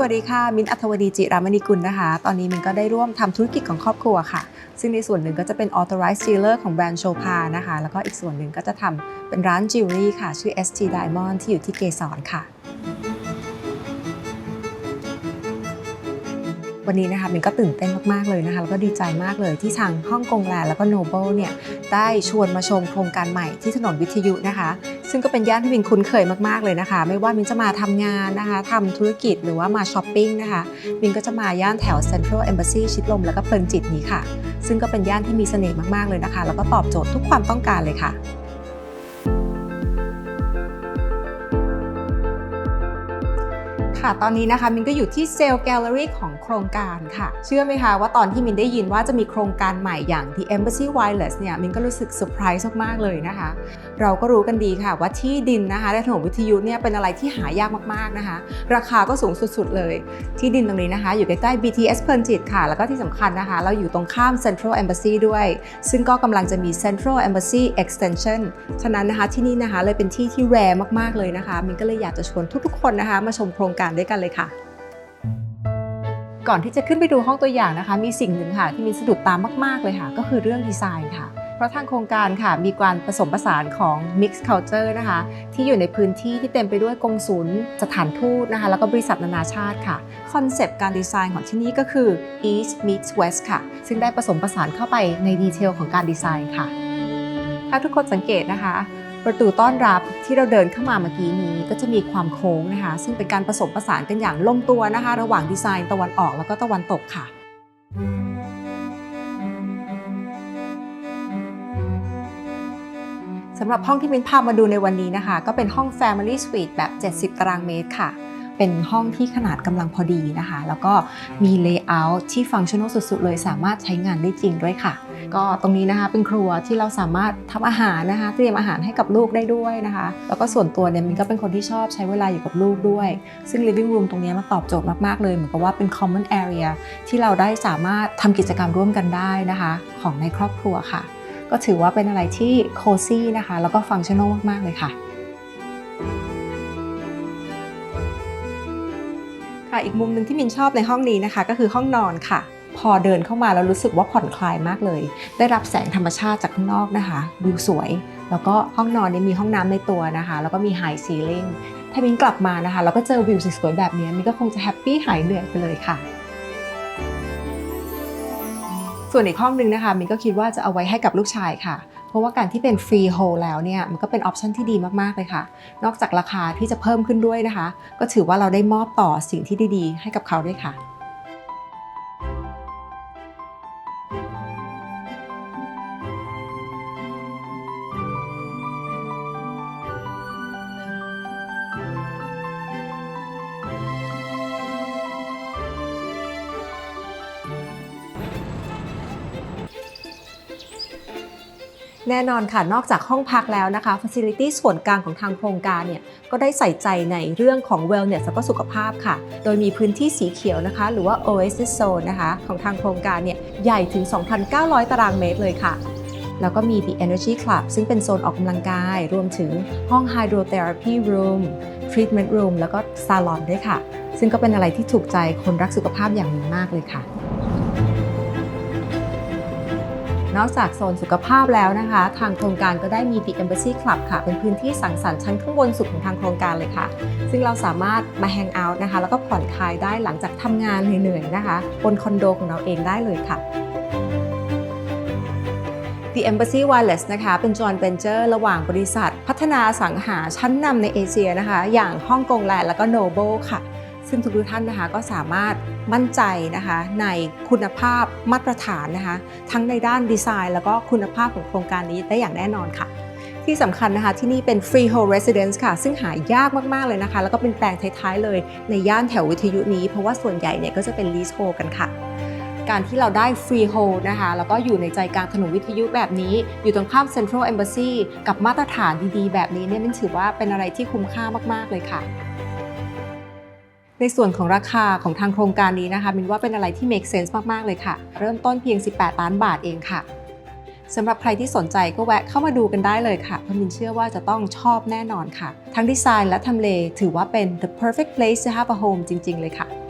สวัสดีค่ะ มินอัธวดีจิรามณีกุลนะคะ ตอนนี้มินก็ได้ร่วมทำธุรกิจของครอบครัวค่ะ ซึ่งในส่วนหนึ่งก็จะเป็น authorized dealer ของแบรนด์โชพานะคะ แล้วก็อีกส่วนหนึ่งก็จะทำเป็นร้านจิวเวลรี่ค่ะ ชื่อ ST Diamond ที่อยู่ที่เกสรค่ะ วันนี้นะคะมินก็ตื่นเต้นมาก ๆ เลยนะคะ แล้วก็ดีใจมากเลยที่ทางฮ่องกงแลนด์แล้วก็โนเบิลเนี่ยได้ชวนมาชมโครงการใหม่ที่ถนนวิทยุนะคะ ซึ่งก็เป็นย่านที่มินคุ้นเคยมากๆเลยนะคะ ไม่ว่ามินจะมาทำงานนะคะทำธุรกิจหรือว่ามาช้อปปิ้งนะคะ มินก็จะมาย่านแถว Central Embassy ชิดลมแล้วก็เพลินจิตนี้ค่ะ ซึ่งก็เป็นย่านที่มีเสน่ห์มากๆเลยนะคะ แล้วก็ตอบโจทย์ทุกความต้องการเลยค่ะ ค่ะ ตอนนี้นะคะมินก็อยู่ที่เซลล์แกลเลอรี่ของโครงการค่ะ เชื่อไหมคะว่าตอนที่มินได้ยินว่าจะมีโครงการใหม่อย่าง The Embassy Wireless เนี่ยมินก็รู้สึกเซอร์ไพรส์มากๆเลยนะคะ เราก็รู้กันดีค่ะว่าที่ดินนะคะและถนนวิทยุเนี่ยเป็นอะไรที่หายากมากๆนะคะ ราคาก็สูงสุดๆเลย ที่ดินตรงนี้นะคะ อยู่ใกล้ๆ BTS เพลินจิตค่ะ แล้วก็ที่สำคัญนะคะ เราอยู่ตรงข้าม Central Embassy ด้วย ซึ่งก็กำลังจะมี Central Embassy Extension ฉะนั้นนะคะที่นี่นะคะเลยเป็นที่ที่แรมากๆเลยนะคะมินก็เลยอยากจะชวนทุกๆคนนะคะมาชมโครงการด้วยกันเลยค่ะ ก่อนที่จะขึ้นไปดูห้องตัวอย่างนะคะ มีสิ่งหนึ่งค่ะที่มีสะดุดตามมาก ๆ เลยค่ะ ก็คือเรื่องดีไซน์ค่ะ เพราะทางโครงการค่ะมีการผสมผสานของ Mixed Culture นะคะ ที่อยู่ในพื้นที่ที่เต็มไปด้วยกงศูนย์สถานทูตนะคะ แล้วก็บริษัทนานาชาติค่ะคอนเซปต์การดีไซน์ของที่นี่ก็คือ East meets West ค่ะ ซึ่งได้ผสมผสานเข้าไปในดีเทลของการดีไซน์ค่ะ ถ้าทุกคนสังเกตนะคะ ประตูต้อนรับที่เราเดินเข้ามาเมื่อกี้นี้ก็จะมีความโค้งนะคะ ซึ่งเป็นการผสมผสานกันอย่างลงตัวนะคะ ระหว่างดีไซน์ตะวันออกแล้วก็ตะวันตกค่ะ สำหรับห้องที่มินพามาดูในวันนี้นะคะ ก็เป็นห้อง Family Suite แบบ 70 ตารางเมตรค่ะ เป็นห้องที่ขนาดกำลังพอดีนะคะ แล้วก็มี Layout ที่ฟังชั่นอลสุดๆ เลยสามารถใช้งานได้จริงด้วยค่ะ ก็ตรงนี้นะคะเป็นครัวที่เราสามารถทำอาหารนะคะ เตรียมอาหารให้กับลูกได้ด้วยนะคะ แล้วก็ส่วนตัวเนี่ยมินก็เป็นคนที่ชอบใช้เวลาอยู่กับลูกด้วย ซึ่ง living room ตรงนี้มันตอบโจทย์มากๆเลยเหมือนกับว่าเป็น common area ที่เราได้สามารถทำกิจกรรมร่วมกันได้นะคะ ของในครอบครัวค่ะ ก็ถือว่าเป็นอะไรที่ cozy นะคะ แล้วก็ฟังชั่นอลมากๆเลยค่ะ ค่ะอีกมุมหนึ่งที่มินชอบในห้องนี้นะคะ ก็คือห้องนอนค่ะ พอเดินเข้ามาแล้วรู้สึกว่าผ่อนคลายมากเลย ได้รับแสงธรรมชาติจากข้างนอกนะคะวิวสวย แล้วก็ห้องนอนนี้มีห้องน้ำในตัวนะคะ แล้วก็มีไฮซีลิงถ้ามินกลับมานะคะแล้วก็เจอวิวสวยๆแบบนี้มินก็คงจะแฮปปี้หายเหนื่อยไปเลยค่ะ ส่วนอีกห้องหนึงนะคะมินก็คิดว่าจะเอาไว้ให้กับลูกชายค่ะ เพราะว่าการที่เป็นฟรีโฮลแล้วเนี่ยมันก็เป็นออปชันที่ดีมากๆเลยค่ะ นอกจากราคาที่จะเพิ่มขึ้นด้วยนะคะ ก็ถือว่าเราได้มอบต่อสิ่งที่ดีๆ ให้กับเขาด้วยค่ะ แน่นอนค่ะ นอกจากห้องพักแล้วนะคะ Facility ส่วนกลางของทางโครงการเนี่ยก็ได้ใส่ใจในเรื่องของ wellness แล้วก็สุขภาพค่ะ โดยมีพื้นที่สีเขียวนะคะ หรือว่า Oasis Zone นะคะของทางโครงการเนี่ยใหญ่ถึง 2,900 ตารางเมตรเลยค่ะแล้วก็มี The Energy Club ซึ่งเป็นโซนออกกำลังกาย รวมถึงห้อง Hydrotherapy Room Treatment Room แล้วก็ซาลอนด้วยค่ะ ซึ่งก็เป็นอะไรที่ถูกใจคนรักสุขภาพอย่างหนึ่งมากเลยค่ะ นอกจากโซนสุขภาพแล้วนะคะ ทางโครงการก็ได้มี The Embassy Club ค่ะ เป็นพื้นที่สังสรรค์ชั้นข้างบนสุดของทางโครงการเลยค่ะ ซึ่งเราสามารถมาแฮงเอาท์นะคะ แล้วก็ผ่อนคลายได้หลังจากทำงานเหนื่อยๆนะคะ บนคอนโดของเราเองได้เลยค่ะ The Embassy Wireless นะคะ เป็น joint venture ระหว่างบริษัท พัฒนาสังหาชั้นนำในเอเชียนะคะ อย่างฮ่องกงแลนด์แล้วก็ Noble ค่ะ ซึ่งทุกท่านนะคะก็สามารถมั่นใจนะคะในคุณภาพมาตรฐานนะคะทั้งในด้านดีไซน์ แล้วก็คุณภาพของโครงการนี้ได้อย่างแน่นอนค่ะ ที่สำคัญนะคะที่นี่เป็น freehold residence ค่ะ ซึ่งหายากมาก ๆ เลยนะคะ แล้วก็เป็นแปลงท้าย ๆ เลยในย่านแถววิทยุนี้ เพราะว่าส่วนใหญ่เนี่ยก็จะเป็น leasehold กันค่ะการที่เราได้ freehold นะคะ แล้วก็อยู่ในใจกลางถนนวิทยุแบบนี้ อยู่ตรงข้าม Central Embassy กับมาตรฐานดีๆ แบบนี้เนี่ยมันถือว่าเป็นอะไรที่คุ้มค่ามาก ๆ เลยค่ะ ในส่วนของราคาของทางโครงการนี้นะคะมินว่าเป็นอะไรที่ make sense มาก ๆ เลยค่ะ เริ่มต้นเพียง 18 ล้านบาทเองค่ะสำหรับใครที่สนใจก็แวะเข้ามาดูกันได้เลยค่ะ เพราะมินเชื่อว่าจะต้องชอบแน่นอนค่ะ ทั้งดีไซน์และทำเลถือว่าเป็น the perfect place to have a home จริง ๆ เลยค่ะ